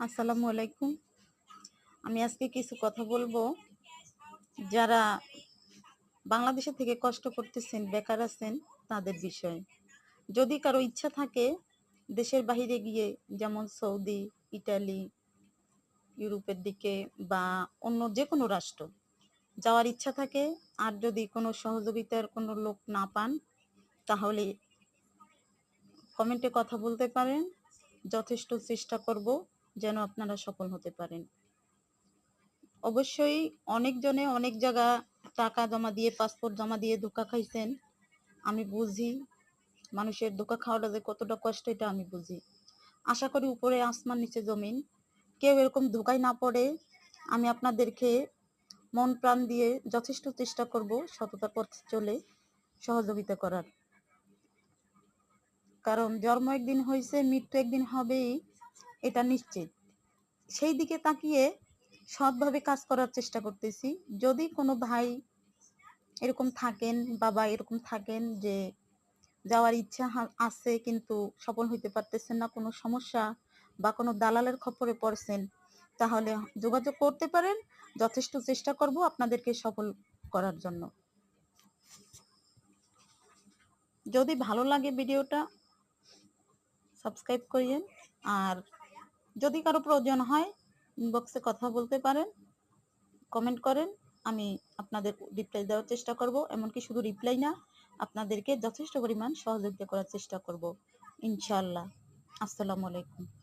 আসসালামু আলাইকুম। আমি আজকে কিছু কথা বলব। যারা বাংলাদেশে থেকে কষ্ট করতেছেন, বেকার আছেন, তাদের বিষয়ে। যদি কারও ইচ্ছা থাকে, দেশের বাইরে গিয়ে যেমন সৌদি, ইটালি, ইউরোপের দিকে বা অন্য যে কোনো রাষ্ট্র যাওয়ার ইচ্ছা থাকে, আর যদি কোনো সহযোগিতার কোনো লোক না পান, তাহলে কমেন্টে কথা বলতে পারেন। যথেষ্ট চেষ্টা করব। যেন আপনারা সফল হতে পারেন। অবশ্যই অনেকজনে অনেক জায়গা টাকা জমা দিয়ে পাসপোর্ট জমা দিয়ে ধোকা খাইছেন। আমি বুঝি মানুষের ধোকা খাওয়াটা যে কতটা কষ্ট, এটা আমি বুঝি। আশা করি উপরে আসমান, নিচে জমিন। কেউ এরকম ধোকায় না পড়ে। আমি আপনাদেরকে মন প্রাণ দিয়ে যথেষ্ট চেষ্টা করব সততা পথে চলে সহযোগিতা করার। কারণ জন্ম একদিন হয়েছে মৃত্যু একদিন হবেই। এটা নিশ্চিত। সেই দিকে তাকিয়ে সৎভাবে কাজ করার চেষ্টা করতেছি। যদি কোনো ভাই এরকম থাকেন, বাবা এরকম থাকেন যে যাওয়ার ইচ্ছা আছে কিন্তু সফল হইতে পারতেছেন না, কোনো সমস্যা বা কোনো দালালের খপরে পড়ছেন, তাহলে যোগাযোগ করতে পারেন। যথেষ্ট চেষ্টা করব আপনাদেরকে সফল করার জন্য। যদি ভালো লাগে ভিডিওটা, সাবস্ক্রাইব করিয়েন আর যদি কারও প্রয়োজন হয় ইনবক্সে কথা বলতে পারেন কমেন্ট করেন, আমি আপনাদের রিপ্লাই দেওয়ার চেষ্টা করব। এমনকি শুধু রিপ্লাই না, আপনাদেরকে যথেষ্ট পরিমাণ সহযোগিতা করার চেষ্টা করব। ইনশাআল্লাহ। আসসালামু আলাইকুম।